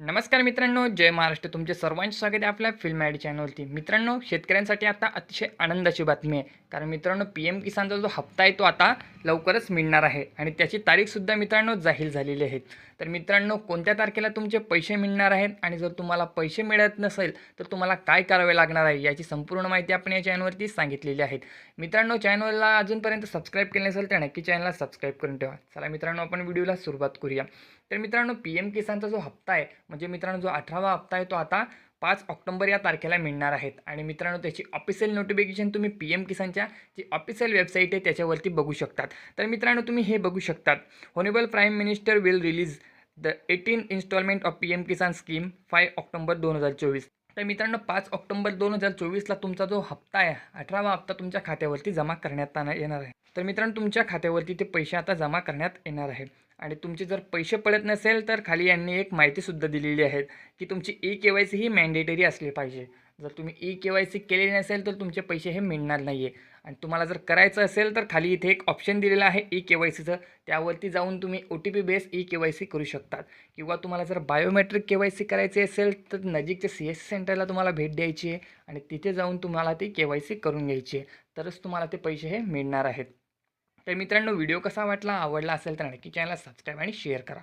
नमस्कार मित्रांनो जय महाराष्ट्र. तुमचे सर्वांचे स्वागत आहे आपल्या फिल्म ॲड चॅनलवरती मित्रांनो शेतकऱ्यांसाठी आता अतिशय आनंदाची बातमी आहे. कारण मित्रांनो पी एम किसानचा जो हप्ता आहे तो आता लवकरच मिळणार आहे. आणि त्याची तारीखसुद्धा मित्रांनो जाहीर झालेली आहे. तर मित्रांनो कोणत्या तारखेला तुमचे पैसे मिळणार आहेत? आणि जर तुम्हाला पैसे मिळत नसेल तर तुम्हाला काय करावे लागणार आहे? याची संपूर्ण माहिती आपण या चॅनलवरती सांगितलेली आहे. मित्रांनो चॅनलला अजूनपर्यंत सबस्क्राईब केले नसेल तर नक्की चॅनलला सबस्क्राईब करून ठेवा. चला मित्रांनो आपण व्हिडिओला सुरुवात करूया. तर मित्रांनो पी एम किसानचा जो हप्ता आहे म्हणजे मित्रांनो जो अठरावा हप्ता आहे तो आता पाच ऑक्टोंबर या तारखेला मिळणार आहेत. आणि मित्रांनो त्याची ऑफिशियल नोटिफिकेशन तुम्ही पी एम किसानच्या जी ऑफिशियल वेबसाईट आहे त्याच्यावरती बघू शकतात. तर मित्रांनो तुम्ही हे बघू शकतात. Honourable prime minister will release the eighteen instalment of P M Kisan scheme five October दोन हजार चोवीस. तर मित्रांनो पाच ऑक्टोबर दोन हजार चोवीसला तुमचा जो हप्ता आहे अठरावा हप्ता तुमच्या खात्यावरती जमा करण्यात येणार आहे. तर मित्रांनो तुमच्या खात्यावरती ते पैसे आता जमा करण्यात येणार आहे आणि तुमचे जर पैसे पडत नसेल तर खाली यांनी एक माहितीसुद्धा दिलेली आहे की तुमची ई के वाय सी ही मॅन्डेटरी असली पाहिजे. जर तुम्ही ई के वाय सी केलेली नसेल तर तुमचे पैसे हे मिळणार नाही आहे आणि तुम्हाला जर करायचं असेल तर खाली इथे एक ऑप्शन दिलेलं आहे ई के वाय सीचं त्यावरती जाऊन तुम्ही O T P base E K Y C करू शकतात. किंवा तुम्हाला जर बायोमेट्रिक के वाय सी करायची असेल तर नजीकच्या सी एस सी सेंटरला तुम्हाला भेट द्यायची आहे आणि तिथे जाऊन तुम्हाला ती के वाय सी करून घ्यायची आहे. तरच तुम्हाला ते पैसे हे मिळणार आहेत. तर मित्रांनो व्हिडिओ कसा वाटला आवडला असेल तर नक्की चॅनलला सबस्क्राईब आणि शेअर करा.